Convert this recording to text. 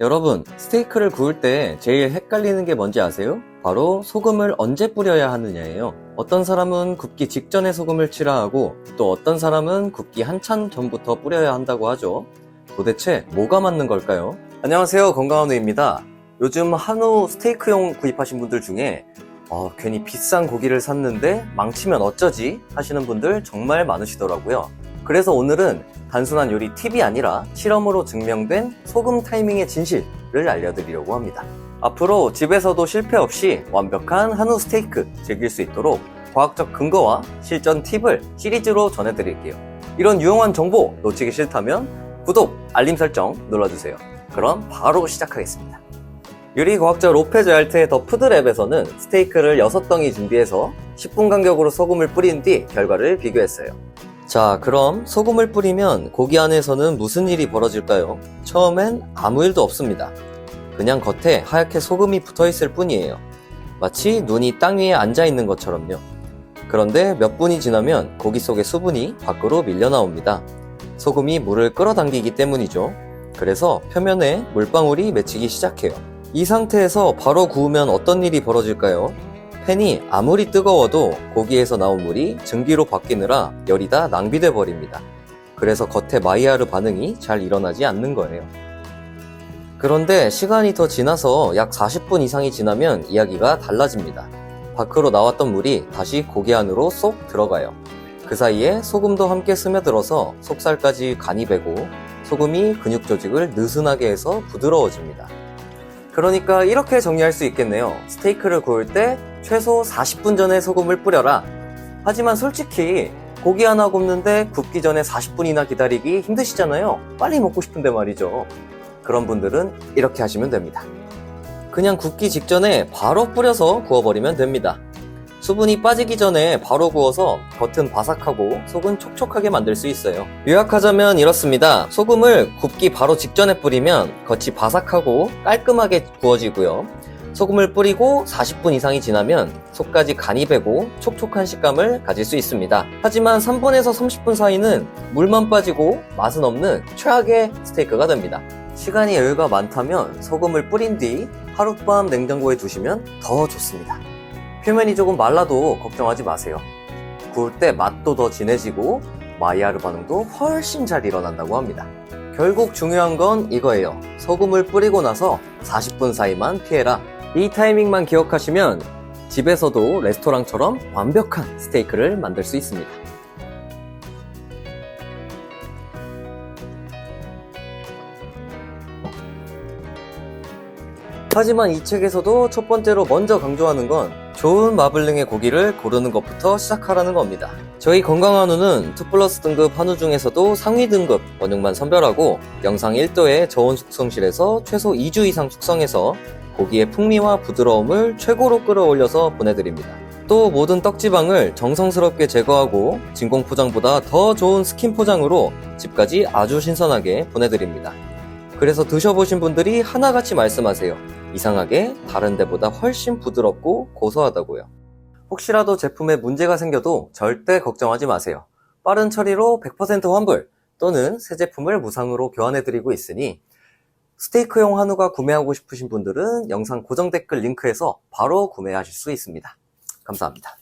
여러분, 스테이크를 구울 때 제일 헷갈리는 게 뭔지 아세요? 바로 소금을 언제 뿌려야 하느냐예요. 어떤 사람은 굽기 직전에 소금을 치라 하고 또 어떤 사람은 굽기 한참 전부터 뿌려야 한다고 하죠. 도대체 뭐가 맞는 걸까요? 안녕하세요. 건강한우입니다. 요즘 한우 스테이크용 구입하신 분들 중에 어, 괜히 비싼 고기를 샀는데 망치면 어쩌지? 하시는 분들 정말 많으시더라고요. 그래서 오늘은 단순한 요리 팁이 아니라 실험으로 증명된 소금 타이밍의 진실을 알려드리려고 합니다. 앞으로 집에서도 실패 없이 완벽한 한우 스테이크 즐길 수 있도록 과학적 근거와 실전 팁을 시리즈로 전해드릴게요. 이런 유용한 정보 놓치기 싫다면 구독, 알림 설정 눌러주세요. 그럼 바로 시작하겠습니다. 요리 과학자 로페즈 알트의 더 푸드랩에서는 스테이크를 6덩이 준비해서 10분 간격으로 소금을 뿌린 뒤 결과를 비교했어요. 자, 그럼 소금을 뿌리면 고기 안에서는 무슨 일이 벌어질까요? 처음엔 아무 일도 없습니다. 그냥 겉에 하얗게 소금이 붙어 있을 뿐이에요. 마치 눈이 땅 위에 앉아 있는 것처럼요. 그런데 몇 분이 지나면 고기 속의 수분이 밖으로 밀려 나옵니다. 소금이 물을 끌어당기기 때문이죠. 그래서 표면에 물방울이 맺히기 시작해요. 이 상태에서 바로 구우면 어떤 일이 벌어질까요? 팬이 아무리 뜨거워도 고기에서 나온 물이 증기로 바뀌느라 열이 다 낭비돼 버립니다. 그래서 겉에 마이야르 반응이 잘 일어나지 않는 거예요. 그런데 시간이 더 지나서 약 40분 이상이 지나면 이야기가 달라집니다. 밖으로 나왔던 물이 다시 고기 안으로 쏙 들어가요. 그 사이에 소금도 함께 스며들어서 속살까지 간이 배고 소금이 근육 조직을 느슨하게 해서 부드러워집니다. 그러니까 이렇게 정리할 수 있겠네요. 스테이크를 구울 때 최소 40분 전에 소금을 뿌려라. 하지만 솔직히 고기 하나 굽는데 굽기 전에 40분이나 기다리기 힘드시잖아요. 빨리 먹고 싶은데 말이죠. 그런 분들은 이렇게 하시면 됩니다. 그냥 굽기 직전에 바로 뿌려서 구워버리면 됩니다. 수분이 빠지기 전에 바로 구워서 겉은 바삭하고 속은 촉촉하게 만들 수 있어요. 요약하자면 이렇습니다. 소금을 굽기 바로 직전에 뿌리면 겉이 바삭하고 깔끔하게 구워지고요. 소금을 뿌리고 40분 이상이 지나면 속까지 간이 배고 촉촉한 식감을 가질 수 있습니다. 하지만 3분에서 30분 사이는 물만 빠지고 맛은 없는 최악의 스테이크가 됩니다. 시간이 여유가 많다면 소금을 뿌린 뒤 하룻밤 냉장고에 두시면 더 좋습니다. 표면이 조금 말라도 걱정하지 마세요. 구울 때 맛도 더 진해지고 마이야르 반응도 훨씬 잘 일어난다고 합니다. 결국 중요한 건 이거예요. 소금을 뿌리고 나서 40분 사이만 피해라. 이 타이밍만 기억하시면 집에서도 레스토랑처럼 완벽한 스테이크를 만들 수 있습니다. 하지만 이 책에서도 첫 번째로 먼저 강조하는 건 좋은 마블링의 고기를 고르는 것부터 시작하라는 겁니다. 저희 건강한 후는 2 플러스 등급 한우 중에서도 상위 등급 원육만 선별하고 영상 1도의 저온 숙성실에서 최소 2주 이상 숙성해서 고기의 풍미와 부드러움을 최고로 끌어올려서 보내드립니다. 또 모든 떡지방을 정성스럽게 제거하고 진공 포장보다 더 좋은 스킨 포장으로 집까지 아주 신선하게 보내드립니다. 그래서 드셔보신 분들이 하나같이 말씀하세요. 이상하게 다른 데보다 훨씬 부드럽고 고소하다고요. 혹시라도 제품에 문제가 생겨도 절대 걱정하지 마세요. 빠른 처리로 100% 환불 또는 새 제품을 무상으로 교환해드리고 있으니 스테이크용 한우가 구매하고 싶으신 분들은 영상 고정 댓글 링크에서 바로 구매하실 수 있습니다. 감사합니다.